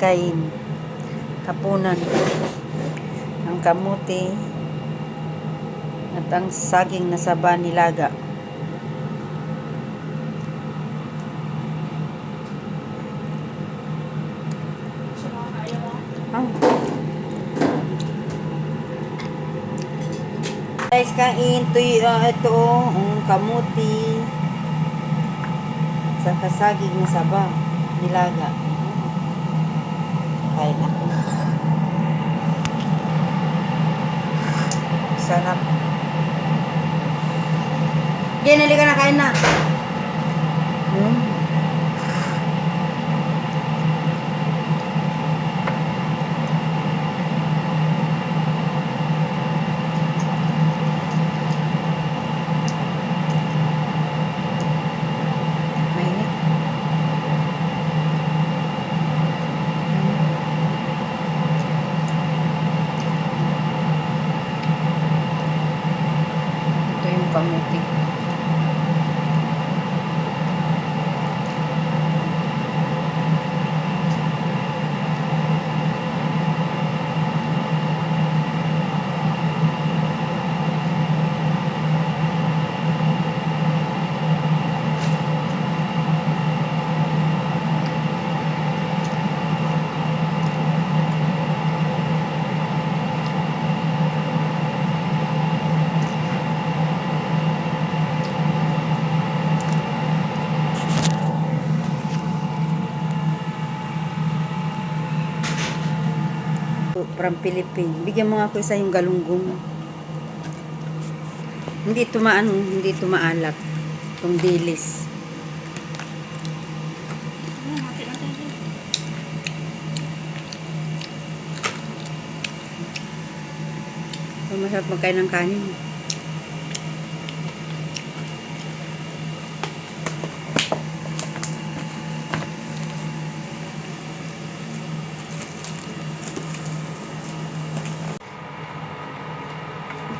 kain. Hapunan. Ang kamuti at ang saging na saba nilaga. Ah. Guys, kain. Tuy, ah, ito, ang kamuti. Sa kasaging na saba. Nilaga. Kain ako. Sarap. Ginali ka na, kain na. Hmm. Mainit. Ito yung kamuti. From Philippines. Bigyan mo ako isa yung galunggong. Hindi tumaan, hindi tumaalak. Itong dilis. So, masarap magkain ng kanin.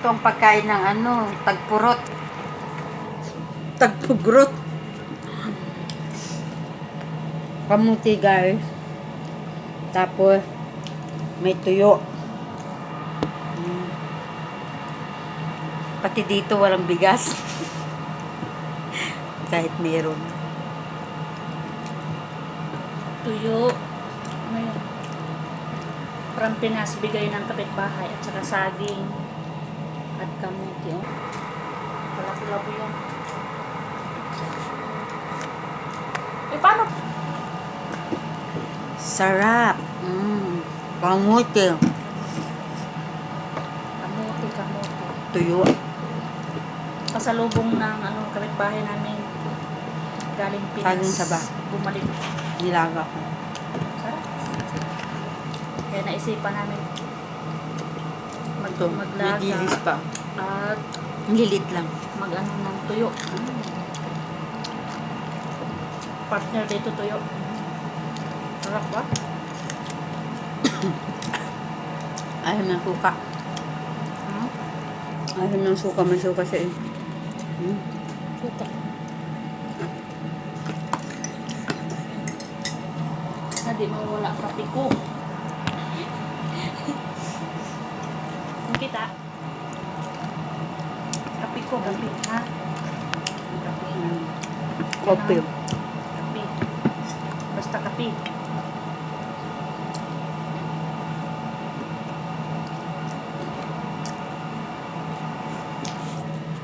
Ito ang pagkain ng ano, tagpurot. Tagpugrot. Kamuti guys. Tapos, may tuyo. Mm. Pati dito walang bigas. Kahit meron. tuyo. Ano yun? From Pinas, bigay ng kapitbahay at saka saging at kamuti. Oh. Kalaki-labo yan. Eh, paano? Sarap. Mm. Kamuti. Kamuti, kamuti. Tuyo. Pasalubong ng ano, kapitbahay namin. Galing Pinas. Saging saba. Bumalik. Nilaga ko. Sarap. Kaya naisipan namin Ito, may dilis pa. at Ang lilit lang. mag ano ng tuyo. Partner dito tuyo. Sarap ba? Ayaw ng suka. Hmm? Ayaw ng suka. May suka siya eh. Mm. Suka. Na di mawala kape ko. Kape kape. Ha? Kape. Kopi. Kape. Basta kape.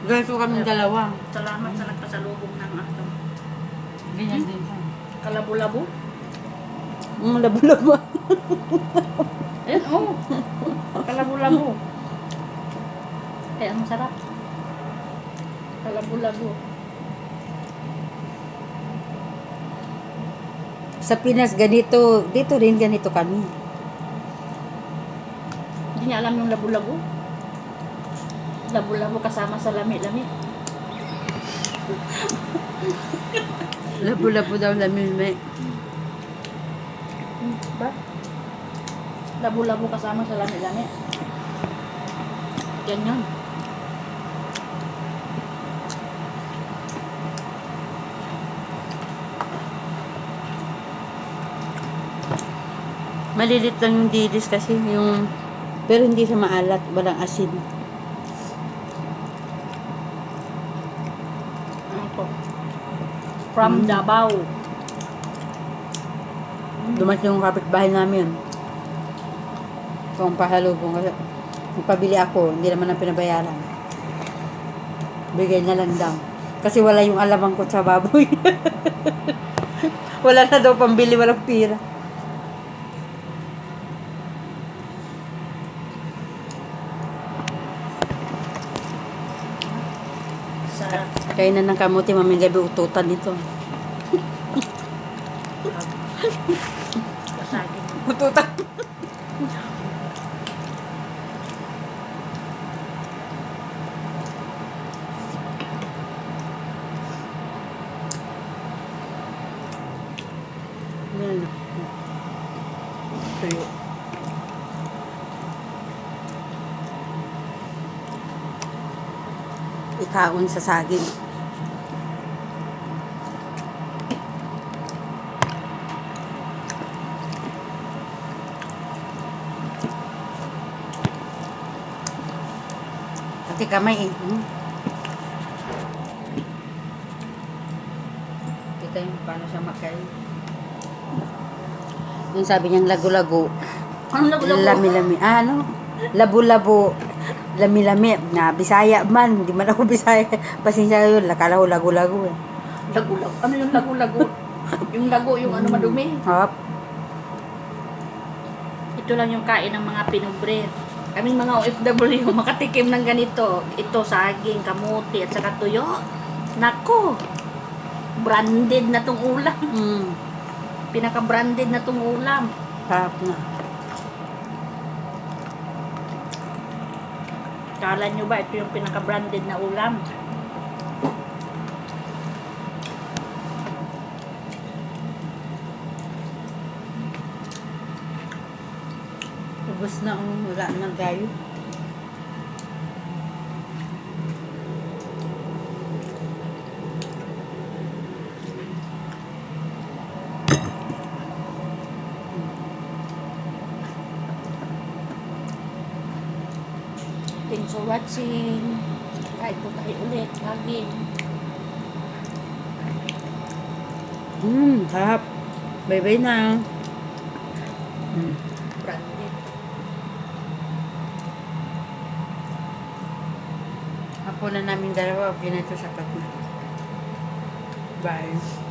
Ganito kami dalawa. Salamat sa nagpasalubong ng ato. Ganyan din siya. Kalabo-labo. Mm, labo-labo. Ayan, oh. Kalabo-labo. Eh, ang sarap. Kalabo-labo. Sa Pinas, ganito. Dito rin ganito kami. Hindi niya alam yung labo-labo. Labo-labo kasama sa lami-lami. Labo-labo daw lamilme. Hmm, ba? Labo-labo kasama sa lami-lami. Yan yun. Malilit lang yung dilis kasi yung... Pero hindi siya maalat, walang asin. Ano? From Davao. Dumating yung kapitbahay namin. Kung pahalubong kasi. Nagpabili ako, hindi naman ang pinabayaran. Bigay na lang daw. Kasi wala yung alamang ko sa baboy. wala na daw pambili, walang pira. Na ng kamuti, maming gabi ututan. Basagin. Ututan. Tuyo. Ikaon sa saging. Pati kamay eh. Hmm. Kita yung paano siya makay. Yung sabi niyang lago-lago. Anong lago-lago? Lami-lami. Ah, ano? Labo-labo. Lami-lami. Na, Bisaya man. Hindi man ako Bisaya. Pasensya yun. Lakala ko lago-lago eh. Lago-lago. Ano yung lago-lago? yung lago, yung ano madumi. Hop. Ito lang yung kain ng mga pinubre. Kaming mga OFW, makatikim ng ganito. Ito, saging, kamuti, at saka tuyo. Nako! Branded na tong ulam. Mm. Pinaka-branded na tong ulam. Sarap na. Kala nyo ba ito yung pinaka-branded na ulam? Ubus na ang wala na gayo. Thanks for watching. Kahit po tayo ulit. Lagi. Mm, sarap. Bye-bye na. Mm. Branded. Na namin dalawa, okay na ito sapat na. Bye.